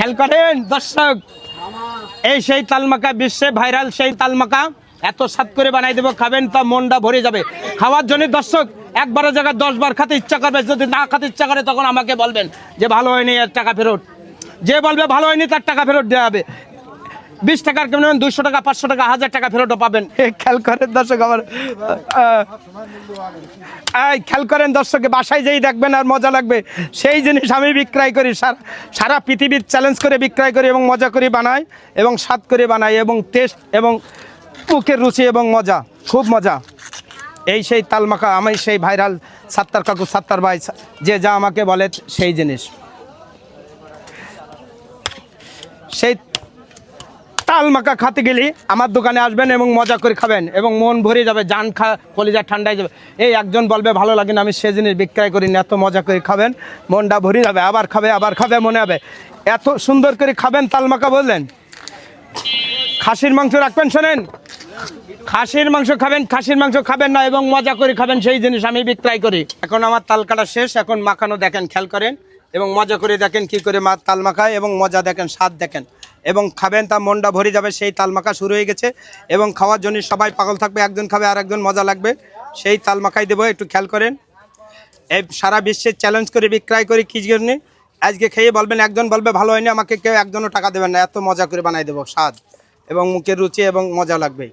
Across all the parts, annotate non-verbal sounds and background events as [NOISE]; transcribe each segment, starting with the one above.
খেয়াল করেন, দর্শক, এই সেই তালমাকা বিশ্বে ভাইরাল সেই তালমাকা, এত সাত করে বানাই দেবো, খাবেন তা মনটা ভরে যাবে। খাওয়ার জন্য দর্শক একবারের জায়গায় দশ বার খাতে ইচ্ছা করবে, যদি না খাতে ইচ্ছা করে তখন আমাকে বলবেন যে ভালো হয়নি, এর টাকা ফেরত। যে বলবে ভালো হয়নি, তার টাকা ফেরত দেওয়া হবে। বিশ টাকার কেমন দুইশো টাকা, পাঁচশো টাকা, হাজার টাকা ফেরতও পাবেন। খেয়াল করেন দর্শক আমার খেয়াল করেন দর্শকে, বাসায় যেই দেখবেন আর মজা লাগবে, সেই জিনিস আমি বিক্রয় করি, সারা সারা পৃথিবীর চ্যালেঞ্জ করে বিক্রয় করি এবং মজা করে বানাই এবং স্বাদ করে বানাই এবং টেস্ট এবং মুখের রুচি এবং মজা, খুব মজা। এই সেই তালমাখা, আমি সেই ভাইরাল সাত্তার কাকু, সাত্তার ভাই, যে যা আমাকে বলে সেই জিনিস। সেই তাল মাখা খাতে গেলে, আমার দোকানে আসবেন এবং মজা করে খাবেন এবং মন ভরে যাবে, জান খা, কলিজা ঠান্ডায় যাবে। এই একজন বলবে, ভালো লাগে না, আমি সে জিনিস বিক্রয় করি না এত মজা করে খাবেন, মনটা ভরে যাবে, আবার খাবে আবার খাবে, মনে হবে। এত সুন্দর করে খাবেন তাল মাখা বললেন। খাসির মাংস রাখবেন, শোনেন। খাসির মাংস খাবেন, খাসির মাংস খাবেন না এবং মজা করে খাবেন, সেই জিনিস আমি বিক্রয় করি। এখন আমার তাল কাটা শেষ, এখন মাখানো দেখেন, খেয়াল করেন, এবং মজা করে দেখেন কি করে মা তাল মাখায় এবং মজা দেখেন, স্বাদ দেখেন। এবং খাবেন তা মনটা ভরে যাবে, সেই তাল মাখা শুরু হয়ে গেছে। এবং খাওয়ার জন্য সবাই পাগল থাকবে, একজন খাবে আর একজন মজা লাগবে। সেই তাল মাখাই দেবো, একটু খেয়াল করেন। এই সারা বিশ্বের চ্যালেঞ্জ করে, বিক্রয় করে কি জন্যে? আজকে খেয়ে বলবেন, একজন বলবে, ভালো হয়নি, আমাকে কেউ একজনও টাকা দেবেন না, এত মজা করে বানাই দেবো, স্বাদ। এবং মুখের রুচি এবং মজা লাগবে।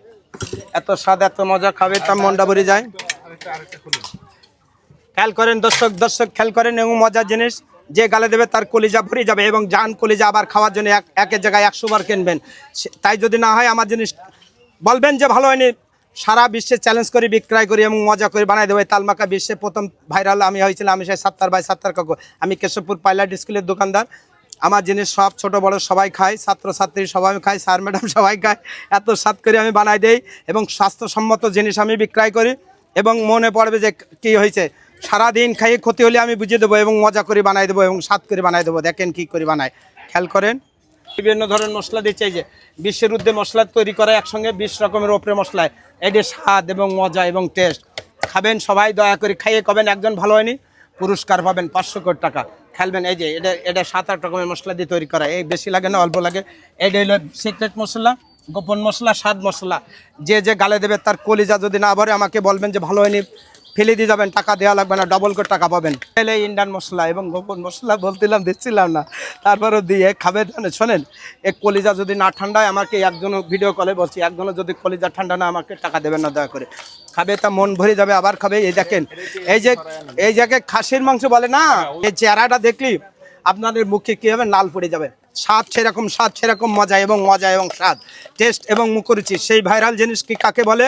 এত স্বাদ, এত মজা খাবে, তার মনটা ভরে যায়। খেয়াল করেন দর্শক দর্শক খেয়াল করেন এবং মজার জিনিস। যে গালে দেবে তার কলিজা ভরে যাবে এবং জান কলিজা আবার খাওয়ার জন্য এক একের জায়গায় একশো বার কিনবেন। তাই যদি না হয় আমার জিনিস বলবেন যে ভালো হয়নি। সারা বিশ্বে চ্যালেঞ্জ করে, বিক্রয় করি এবং মজা করে, বানাই দেবো। তালমাকা বিশ্বে প্রথম ভাইরাল আমি হয়েছিলাম, আমি সেই সাত্তার বাই সাত্তার কাকু। আমি কেশবপুর পাইলট স্কুলের দোকানদার। আমার জিনিস সব ছোট, বড় সবাই খায়, ছাত্রছাত্রী সবাই খায়, স্যার, ম্যাডাম সবাই খায়। এত স্বাদ করে আমি বানাই দেই এবং স্বাস্থ্যসম্মত জিনিস আমি বিক্রয় করি এবং মনে পড়বে যে কি হয়েছে। সারাদিন খাইয়ে ক্ষতি হলে আমি বুঝিয়ে দেবো এবং মজা করে বানাই দেবো এবং স্বাদ করে বানাই দেবো। দেখেন কি করে বানায়। খেয়াল করেন। বিভিন্ন ধরনের মশলা দিচ্ছে, এই যে বিশ্বের উদ্দে মশলা তৈরি করা একসঙ্গে বিশ রকমের ওপরে মশলায়। এটি স্বাদ এবং মজা এবং টেস্ট খাবেন সবাই, দয়া করে খাইয়ে কবেন, একজন ভালো হয়নি, পুরস্কার পাবেন পাঁচশো কোটি টাকা। খেলবেন, এই যে এটা এটা সাত আট রকমের মশলা দিয়ে তৈরি করা। এই বেশি লাগে না, অল্প লাগে। এটা হলো সিক্রেট মশলা, গোপন মশলা, স্বাদ মশলা। যে যে গালে দেবে তার কলিজা যদি না ভরে, আমাকে বলবেন যে ভালো হয়নি ফেলে দিয়ে যাবেন, টাকা দেওয়া লাগবে না ডবল করে টাকা পাবেন। এলে ইন্ডিয়ান মশলা এবং গোপন মশলা বলছিলাম দিচ্ছিলাম না। তারপরে দিয়ে খাবে শোনেন এক কলিজা যদি না ঠান্ডায় আমাকে একজনও ভিডিও কলে বলছি, একজনও যদি কলিজা ঠান্ডা না, আমাকে টাকা দেবেন না, দয়া করে। খাবে তা মন ভরে যাবে, আবার খাবে, এই দেখেন, এই যে, এই জায়গায় খাসির মাংস বলে না, এই চেহারাটা দেখলি, আপনাদের মুখে কী হবে? লাল পড়ে যাবে। স্বাদ সেরকম স্বাদ সেরকম, মজা এবং মজা এবং স্বাদ টেস্ট এবং মুখরুচি। সেই ভাইরাল জিনিস কি কাকে বলে?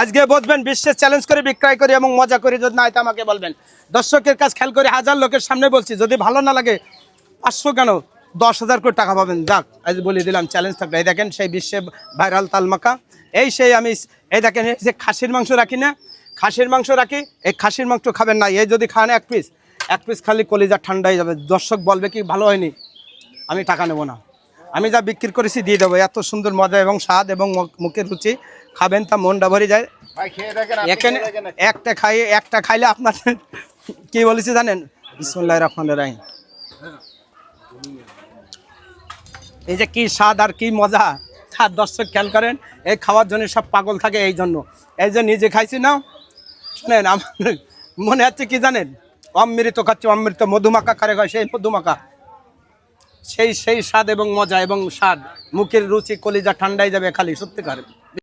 আজকে বসবেন বিশ্বের চ্যালেঞ্জ করে, বিক্রয় করি এবং মজা করি, যদি না আমাকে বলবেন। দর্শকের কাছে খেয়াল করে হাজার লোকের সামনে বলছি, যদি ভালো না লাগে, পাঁচশো কেন? দশ হাজার করে টাকা পাবেন। যাক, আজ বলে দিলাম চ্যালেঞ্জ থাকবে এই দেখেন, সেই বিশ্বে ভাইরাল তালমাকা এই সেই আমি, এই দেখেন, এই যে খাসির মাংস রাখি না? খাসির মাংস রাখি, এই খাসির মাংস খাবেন না। এই যদি খান এক পিস এক পিস খালি কলিজা ঠান্ডা হয়ে যাবে। দর্শক বলবে কি ভালো হয়নি? আমি টাকা নেব না। আমি যা বিক্রি করেছি দিয়ে দেবো। এত সুন্দর মজা এবং স্বাদ এবং মুখ- মুখের রুচি। খাবেন তা মনটা ভরে যায়। এখানে একটা খাইয়ে একটা খাইলে আপনার [LAUGHS] কি বলেছি জানেন? বিসমুল্লাহ রহমান রাহিম। এই যে কি স্বাদ আর কি মজা। তার দর্শক খেয়াল করেন এই খাওয়ার জন্য সব পাগল থাকে এই জন্য। এই যে নিজে খাইছি না শোনেন আমার মনে হচ্ছে কি জানেন? অমৃত খাচ্ছে অমৃত মধুমাখা কারে খায় সেই মধুমাখা। সেই সেই স্বাদ এবং মজা এবং স্বাদ মুখের রুচি কলিজা ঠান্ডায় যাবে খালি সত্যিকার।